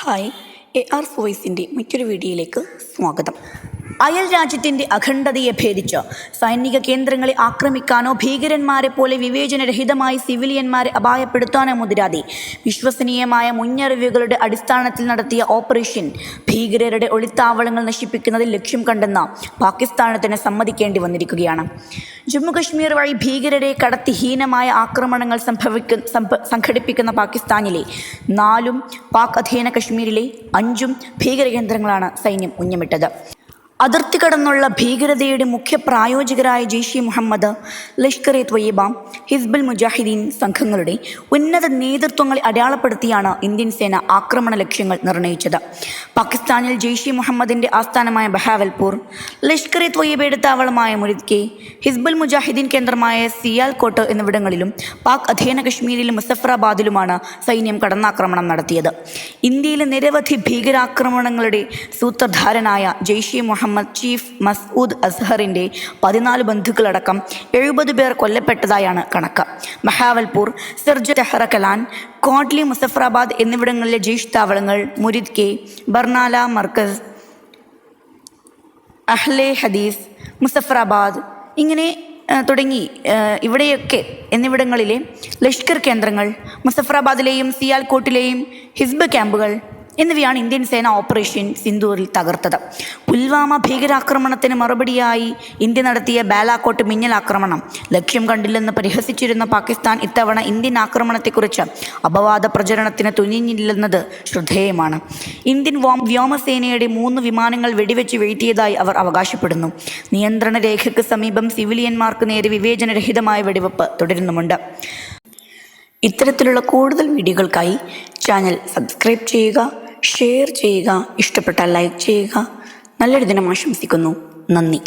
Hi A R വോയിസിന്റെ മറ്റൊരു വീഡിയോയിലേക്ക് സ്വാഗതം. അയൽ രാജ്യത്തിന്റെ അഖണ്ഡതയെ ഭേദിച്ച് സൈനിക കേന്ദ്രങ്ങളെ ആക്രമിക്കാനോ ഭീകരന്മാരെ പോലെ വിവേചനരഹിതമായി സിവിലിയന്മാരെ അപായപ്പെടുത്താനോ മുതിരാതെ വിശ്വസനീയമായ മുന്നറിവുകളുടെ അടിസ്ഥാനത്തിൽ നടത്തിയ ഓപ്പറേഷൻ ഭീകരരുടെ ഒളിത്താവളങ്ങൾ നശിപ്പിക്കുന്നതിൽ ലക്ഷ്യം കണ്ടെന്ന പാകിസ്ഥാനത്തിന് സമ്മതിക്കേണ്ടി വന്നിരിക്കുകയാണ്. ജമ്മു കശ്മീർ വഴി ഭീകരരെ കടത്തി ഹീനമായ ആക്രമണങ്ങൾ സംഭവിക്കുന്ന സംഘടിപ്പിക്കുന്ന പാകിസ്ഥാനിലെ നാലും പാക് അധീന കശ്മീരിലെ അഞ്ചും ഭീകരകേന്ദ്രങ്ങളാണ് സൈന്യം ഉന്നമിട്ടത്. അതിർത്തി കടന്നുള്ള ഭീകരതയുടെ മുഖ്യ പ്രായോജകരായ ജെയ്ഷെ മുഹമ്മദ് ലഷ്കർ എ ത്വയ്യബ ഹിസ്ബുൽ മുജാഹിദീൻ സംഘങ്ങളുടെ ഉന്നത നേതൃത്വങ്ങളെ അടയാളപ്പെടുത്തിയാണ് ഇന്ത്യൻ സേന ആക്രമണ ലക്ഷ്യങ്ങൾ നിർണയിച്ചത്. പാകിസ്ഥാനിൽ ജെയ്ഷെ മുഹമ്മദിന്റെ ആസ്ഥാനമായ ബഹാവൽപൂർ ലഷ്കർ എ ത്വയ്യബയുടെ താവളമായ മുരിദ്കെ ഹിസ്ബുൽ മുജാഹിദീൻ കേന്ദ്രമായ സിയാൽകോട്ട് എന്നിവിടങ്ങളിലും പാക് അധീന കശ്മീരിലും മുസഫറാബാദിലുമാണ് സൈന്യം കടന്നാക്രമണം നടത്തിയത്. ഇന്ത്യയിലെ നിരവധി ഭീകരാക്രമണങ്ങളുടെ സൂത്രധാരനായ ജെയ്ഷെ മുഹമ്മദ് ചീഫ് മസ്ഊദ് അസ്ഹറിന്റെ പതിനാല് ബന്ധുക്കളടക്കം എഴുപത് പേർ കൊല്ലപ്പെട്ടതായാണ് കണക്ക്. മഹാവൽപൂർ സിർജ് തെഹ്റ കലാൻ കോട്ട്ലി മുസഫറാബാദ് എന്നിവിടങ്ങളിലെ ജെയ്ഷ് താവളങ്ങൾ മുരിദ് കെ ബർണാല മർക്കസ് അഹ്ലെ ഹദീസ് മുസഫറാബാദ് ഇങ്ങനെ തുടങ്ങി ഇവിടെയൊക്കെ എന്നിവിടങ്ങളിലെ ലഷ്കർ കേന്ദ്രങ്ങൾ മുസഫറാബാദിലെയും സിയാൽകോട്ടിലെയും ഹിസ്ബ് ക്യാമ്പുകൾ എന്നിവയാണ് ഇന്ത്യൻ സേന ഓപ്പറേഷൻ സിന്ദൂറിൽ തകർത്തത്. പുൽവാമ ഭീകരാക്രമണത്തിന് മറുപടിയായി ഇന്ത്യ നടത്തിയ ബാലാക്കോട്ട് മിന്നൽ ആക്രമണം ലക്ഷ്യം കണ്ടില്ലെന്ന് പരിഹസിച്ചിരുന്ന പാകിസ്ഥാൻ ഇത്തവണ ഇന്ത്യൻ ആക്രമണത്തെക്കുറിച്ച് അപവാദ പ്രചരണത്തിന് തുനിഞ്ഞില്ലെന്നത് ശ്രദ്ധേയമാണ്. ഇന്ത്യൻ വ്യോമ- വ്യോമസേനയുടെ മൂന്ന് വിമാനങ്ങൾ വെടിവെച്ച് വീഴ്ത്തിയതായി അവർ അവകാശപ്പെടുന്നു. നിയന്ത്രണ രേഖയ്ക്ക് സമീപം സിവിലിയന്മാർക്ക് നേരെ വിവേചനരഹിതമായ വെടിവെപ്പ് തുടരുന്നുമുണ്ട്. ഇത്തരത്തിലുള്ള കൂടുതൽ വീഡിയോകൾക്കായി ചാനൽ സബ്സ്ക്രൈബ് ചെയ്യുക ഷെയർ ചെയ്യുക ഇഷ്ടപ്പെട്ടാൽ ലൈക്ക് ചെയ്യുക. നല്ലൊരു ദിനം ആശംസിക്കുന്നു. നന്ദി.